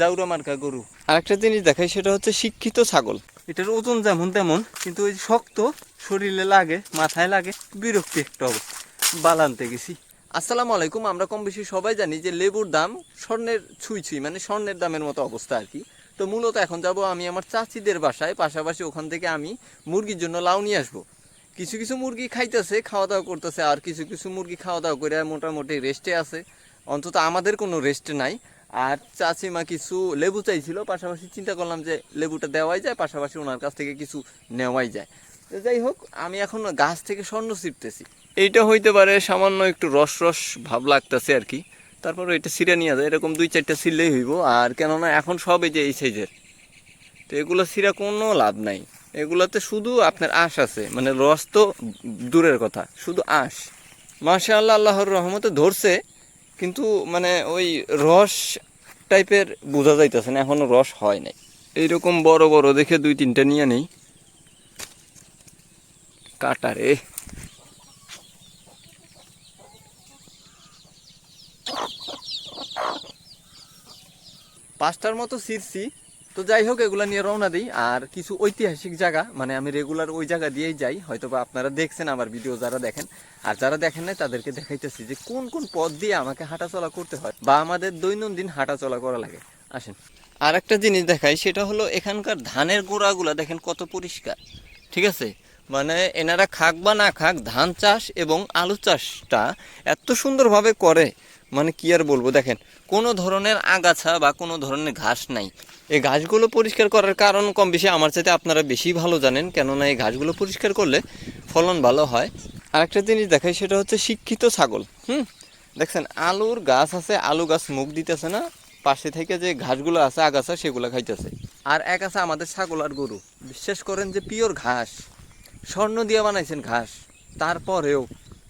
জাউরা মার্কা গরু। আরেকটা জিনিস দেখাই সেটা হচ্ছে শিক্ষিত ছাগল। এটার ওজন যেমন তেমন কিন্তু ওই শক্ত শরীরে লাগে মাথায় লাগে বিরক্তি একটা অবস্থা। বালানতে গেছি। আসসালামু আলাইকুম আমরা কম বেশি সবাই জানি যে লেবুর দাম স্বর্ণের ছুঁই ছুঁই মানে স্বর্ণের দামের মতো অবস্থা আর কি। তো মূলত এখন যাব আমি আমার চাচিদের বাসায় পাশাপাশি ওখান থেকে আমি মুরগির জন্য লাউ নিয়ে আসব। কিছু কিছু মুরগি খাইতেছে খাওয়া দাওয়া করতেছে আর কিছু কিছু মুরগি খাওয়া দাওয়া করে মোটামুটি রেস্টে আছে। অন্তত আমাদের কোনো রেস্ট নাই। আর চাচিমা কিছু লেবু চাইছিল, পাশাপাশি চিন্তা করলাম যে লেবুটা দেওয়াই যায়, পাশাপাশি ওনার কাছ থেকে কিছু নেওয়াই যায়। তো যাই হোক, আমি এখন গাছ থেকে স্বর্ণ ছিপতেছি এইটা হইতে পারে সামান্য একটু রস রস ভাব লাগতেছে আর কি। তারপর এটা সিরে নিয়ে যায়, এরকম দুই চারটা সিরলেই হইব। আর কেননা এখন সব এই যে এই সাইজের। তো এগুলো সিরা কোনো লাভ নাই। এগুলোতে শুধু আপনার আঁশ আছে। মানে রস তো দূরের কথা, শুধু আঁশ। মাসা আল্লাহ আল্লাহর রহমতে ধরছে। কিন্তু মানে ওই রস টাইপের বোঝা যাইতেছে না, এখনও রস হয় নাই। এইরকম বড় বড় দেখে দুই তিনটা নিয়ে নেই। কাটারে পাঁচটার মতো সিরছি তো যাই হোক, এগুলা নিয়ে রওনা দিই। আর কিছু ঐতিহাসিক জায়গা মানে আমি রেগুলার ওই জায়গা দিয়েই যাই। হয়তো বা আপনারা দেখছেন আমার ভিডিও যারা দেখেন। আর যারা দেখেন নাই, তাদেরকে দেখাইতেছি যে কোন কোন পথ দিয়ে আমাকে হাঁটাচলা করতে হয় বা আমাদের দৈনন্দিন হাঁটাচলা করা লাগে। আসেন। আর একটা জিনিস দেখাই, সেটা হলো এখানকার ধানের গোড়াগুলা দেখেন কত পরিষ্কার। ঠিক আছে? মানে এনারা খাক বা না খাক, ধান চাষ এবং আলু চাষটা এত সুন্দরভাবে করে মানে কি আর বলব, দেখেন, কোনো ধরনের আগাছা বা কোনো ধরনের ঘাস নাই। এই ঘাসগুলো পরিষ্কার করার কারণ কম বেশি আমার চাইতে আপনারা বেশি ভালো জানেন, কেননা এই ঘাসগুলো পরিষ্কার করলে ফলন ভালো হয়। আর একটা জিনিস দেখাই, সেটা হচ্ছে শিক্ষিত ছাগল, হুম? দেখছেন, আলুর গাছ আছে, আলু গাছ মুখ দিতেছে না, পাশে থেকে যে ঘাসগুলো আছে, আগাছা, সেগুলো খাইতেছে। আর এক আছে আমাদের ছাগল আর গরু। বিশ্বাস করেন যে পিওর ঘাস, স্বর্ণ দিয়ে বানাইছেন ঘাস, তারপরেও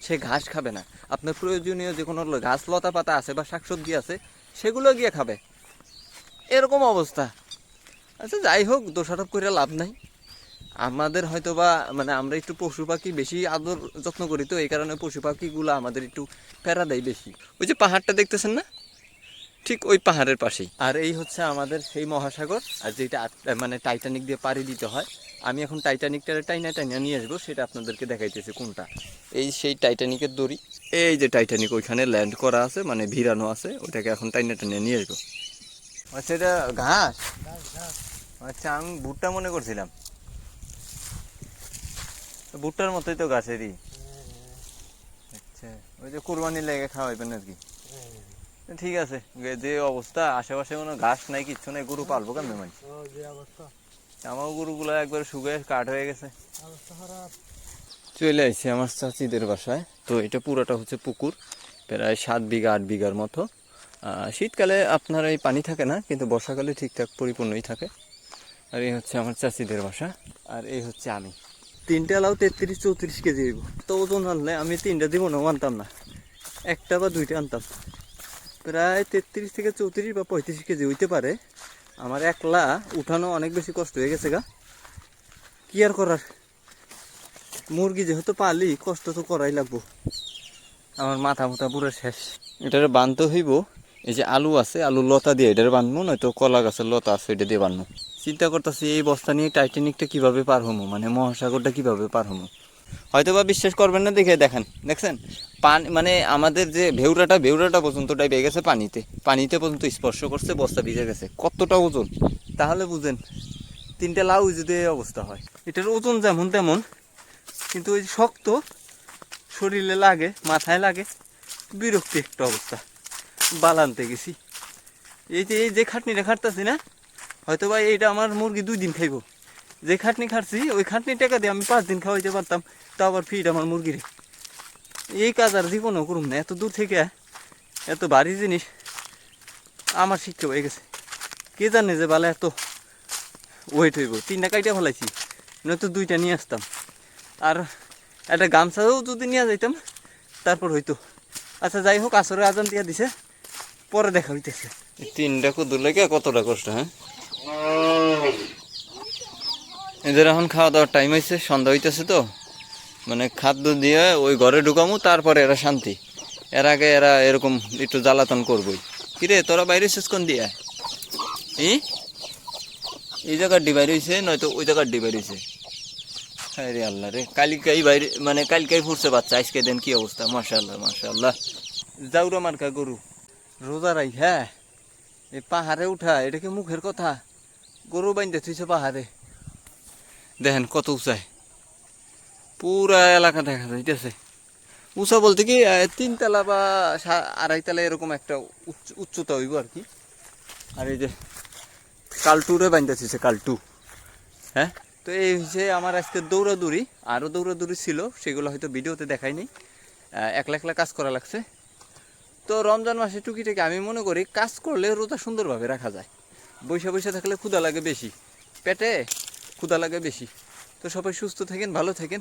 সে ঘাস খাবে না। আপনার প্রয়োজনীয় যে কোনো ঘাস লতা পাতা আছে বা শাকসবজি আছে, সেগুলো গিয়ে খাবে। এরকম অবস্থা। আচ্ছা যাই হোক, দোষারোপ করে লাভ নাই। আমাদের হয়তো বা মানে আমরা একটু পশু পাখি বেশি আদর যত্ন করি, তো এই কারণে পশু পাখিগুলো আমাদের একটু প্যারা দেয় বেশি। ওই যে পাহাড়টা দেখতেছেন না? ঠিক ওই পাহাড়ের পাশেই। আর এই হচ্ছে আমাদের সেই মহাসাগর, আর যেটা মানে টাইটানিক দিয়ে পাড়ি দিতে হয়। আমি এখন টাইটানিকটা টাইনা টাইনা নিয়ে আসব, সেটা আপনাদেরকে দেখাইতেছি কোনটা। এই সেই টাইটানিকের দড়ি। এই যে টাইটানিক ওইখানে ল্যান্ড করা আছে মানে ভিড়ানো আছে ওটাকে এখন টাইনা টাইনা নিয়ে আসব। আচ্ছা এটা ঘাস? আচ্ছা আমি ভুট্টা মনে করছিলাম। ভুট্টার মতোই তো গাছেরই। আচ্ছা ওই যে কোরবানি লেগে খাওয়াইবেন আর কি। ঠিক আছে যে অবস্থা আশেপাশে কোনো ঘাস নাই কিচ্ছু নাই গরু পালবো কেমন মানে? আমার গরুগুলো একবার শুকিয়ে কাঠ হয়ে গেছে। চলে আসছি আমার চাচিদের বাসায়। তো এটা পুরোটা হচ্ছে পুকুর প্রায় সাত বিঘা আট বিঘার মতো। শীতকালে আপনার এই পানি থাকে না কিন্তু বর্ষাকালে ঠিকঠাক পরিপূর্ণই থাকে। আর এই হচ্ছে আমার চাচিদের বাসা আর এই হচ্ছে আমি। তিনটা লাউ তেত্রিশ চৌত্রিশ কেজি দিব তো ওজন আনলে আমি তিনটা দিব না আনতাম না। একটা বা দুইটা আনতাম। প্রায় তেত্রিশ থেকে চৌত্রিশ বা পঁয়ত্রিশ কেজি হইতে পারে। আমার একলা উঠানো অনেক বেশি কষ্ট হয়ে গেছে গা। কি আর করার? মুরগি যেহেতু পালি, কষ্ট তো করাই লাগবো। আমার মাথা মুথা পুরো শেষ। এটার বানতে হইব। এই যে আলু আছে আলু লতা দিয়ে এটার বানবো, নয়তো কলা গাছের লতা আছে, এটা দিয়ে বানবো। চিন্তা করতেছি, এই বস্তা নিয়ে টাইটানিকটা কীভাবে পার হমো? মানে মহাসাগরটা কীভাবে পার হমো? হয়তো বা বিশ্বাস করবেন না, দেখে দেখেন। দেখছেন? পানি মানে আমাদের যে ভেউরাটা ভেউরাটা পর্যন্ত ডাইবে গেছে পানিতে। পানিতে পর্যন্ত স্পর্শ করছে, বস্তা ভিজে গেছে। কতটা ওজন? তাহলে বুঝেন, তিনটে লাউ যদি এই অবস্থা হয়। এটার ওজন যেমন তেমন, কিন্তু ওই শক্ত, শরীরে লাগে, মাথায় লাগে, বিরক্তি একটা অবস্থা। বালানতে গেছি। এই যে এই যে খাটনিটা খাটতেছি না হয়তো বা এইটা আমার মুরগি দুই দিন খাইবো। যে খাটনি খাটছি, ওই খাটনি টাকা দিয়ে আমি পাঁচ দিন খাওয়াইতে পারতাম, তা আবার ফিট আমার মুরগিরে। এই কাজ আর জীবনও করুম না, এত দূর থেকে এত ভারী জিনিস আমার শিক্ষা হয়ে গেছে। কে জানে যে বালা এত ওয়েট হইব। তিনটা কাইটা ফেলাইছি, নয়তো দুইটা নিয়ে আসতাম। আর একটা গামছাও যদি নিয়ে যাইতাম, তারপর হইতো। আচ্ছা যাই হোক, আসরে আজান দিয়া দিছে, পরে দেখা হইতেছে। তিনটা কুদুর লেগে কতটা কষ্ট হ্যাঁ? এদের এখন খাওয়া দাওয়ার টাইম হয়েছে সন্ধ্যা হইতেছে তো। মানে খাদ্য দিয়ে ওই ঘরে ঢুকামু, তারপরে এরা শান্তি। এর আগে এরা এরকম একটু জ্বালাতন করবই। কিরে, তোরা বাইরে শেষ কোন দিয়ে? এই এই জায়গার ডিভাইড হয়েছে নয়তো ওই জায়গার ডিভাইড হয়েছে হ্যাঁ রে আল্লাহ রে, কালিকাই বাইরে মানে কালিকাই ফুটছে বাচ্চা আজকে দেন কি অবস্থা? মাশাল্লাহ মাশাল্লাহ যাউরা মার্কা গরু। রোজা রাই হ্যাঁ? এই পাহাড়ে উঠা, এটা কি মুখের কথা? গরু বাইন্দে থুইছে পাহাড়ে। দেখেন কত উঁচায়। পুরা এলাকা দেখা যাইতেছে। উঁচা বলতে কি তিনতলা বা সা- আড়াইতলা এরকম একটা উচ্চ- উচ্চতা হইব আর কি। আর এই যে কালটুরে বাইন্দাছে কালটু। হ্যাঁ? তো এই হচ্ছে আমার আজকে দৌড়াদৌড়ি আরও দৌড়াদৌড়ি ছিল, সেগুলো হয়তো ভিডিওতে দেখায়নি একলা একলা কাজ করা লাগছে। তো রমজান মাসে টুকিটাকে আমি মনে করি, কাজ করলে রোজা সুন্দরভাবে রাখা যায়। বৈশা বৈশা থাকলে ক্ষুদা লাগে বেশি। পেটে ক্ষুদা লাগে বেশি। তো সবাই সুস্থ থাকেন, ভালো থাকেন।